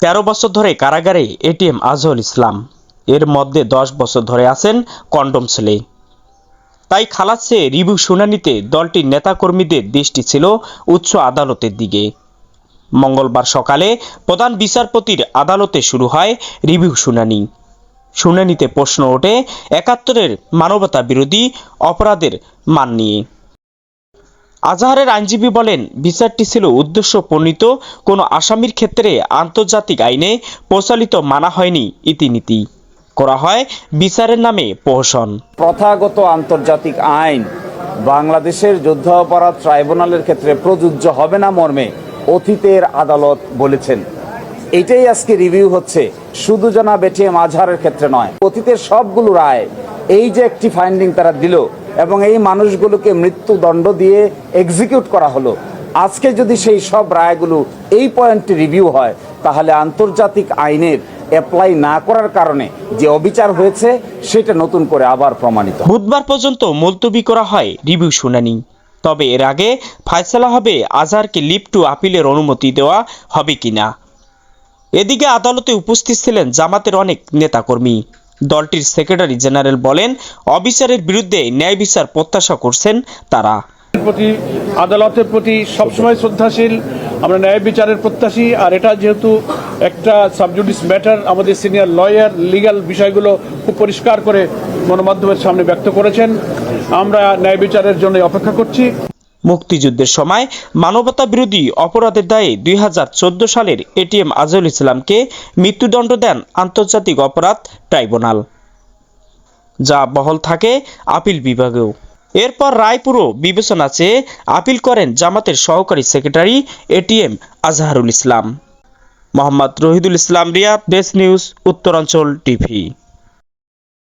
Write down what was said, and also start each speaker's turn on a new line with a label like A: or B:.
A: তেরো বছর ধরে কারাগারে এটিএম আজহল ইসলাম। এর মধ্যে দশ বছর ধরে আছেন কন্ডম ছেলে। তাই খালাসে রিভিউ শুনানিতে দলটির নেতাকর্মীদের দৃষ্টি ছিল উচ্চ আদালতের দিকে। মঙ্গলবার সকালে প্রধান বিচারপতির আদালতে শুরু হয় রিভিউ শুনানি। শুনানিতে প্রশ্ন ওঠে একাত্তরের মানবতা বিরোধী অপরাধের মান নিয়ে। আজাহারের আইনজীবী বলেন, বিচারটি ছিল উদ্দেশ্য প্রণীত কোনো আসামির ক্ষেত্রে আন্তর্জাতিক আইনে প্রচলিত মানা হয়নি ইতিনীতি। করা হয় বিচারের নামে প্রহসন
B: প্রথাগত আন্তর্জাতিক আইন বাংলাদেশের যুদ্ধ অপরাধ ট্রাইব্যুনালের ক্ষেত্রে প্রযোজ্য হবে না মর্মে অতীতের আদালত বলেছেন। এটাই আজকে রিভিউ হচ্ছে, শুধু জানা বেটিএম আজহারের ক্ষেত্রে নয়, অতীতের সবগুলো রায় এই যে একটি ফাইন্ডিং তারা দিল এবং এই মানুষগুলোকে মৃত্যুদণ্ড দিয়ে এক্সিকিউট করা হলো, আজকে যদি সেই সব রায়গুলো এই পয়েন্টে রিভিউ হয়, তাহলে আন্তর্জাতিক আইনের অ্যাপ্লাই না করার কারণে যে অবিচার হয়েছে, সেটা নতুন করে আবার প্রমাণিত
A: বুধবার পর্যন্ত মুলতবি করা হয় রিভিউ শুনানি। তবে এর আগে ফায়সালা হবে আজহারকে লিভ টু আপিলের অনুমতি দেওয়া হবে কিনা? এদিকে আদালতে উপস্থিত ছিলেন জামাতের অনেক নেতাকর্মী। দলটির সেক্রেটারি জেনারেল বলেন, অবিচারের বিরুদ্ধে ন্যায় বিচার প্রত্যাশা করছেন তারা।
C: প্রতি, আদালতের প্রতি সবসময় শ্রদ্ধাশীল, আমরা ন্যায় বিচারের প্রত্যাশী, আর এটা যেহেতু একটা সাবজুডিস ম্যাটার, আমাদের সিনিয়র লয়ার লিগ্যাল বিষয়গুলো খুব পরিষ্কার করে গণমাধ্যমের সামনে ব্যক্ত করেছেন। আমরা ন্যায় বিচারের জন্য অপেক্ষা করছি।
A: মুক্তিযুদ্ধের সময় মানবতা বিরোধী অপরাধের দায়ে দুই হাজার চোদ্দ সালের এটিএম আজহুল ইসলামকে মৃত্যুদণ্ড দেন আন্তর্জাতিক অপরাধ ট্রাইব্যুনাল। যা বহল থাকে আপিল বিভাগেও। এরপর রায়পুরও বিবেচনা চেয়ে আপিল করেন জামাতের সহকারী সেক্রেটারি এটিএম আজহারুল ইসলাম। মোহাম্মদ রহিদুল ইসলাম রিয়া বেস নিউজ, উত্তরাঞ্চল টিভি।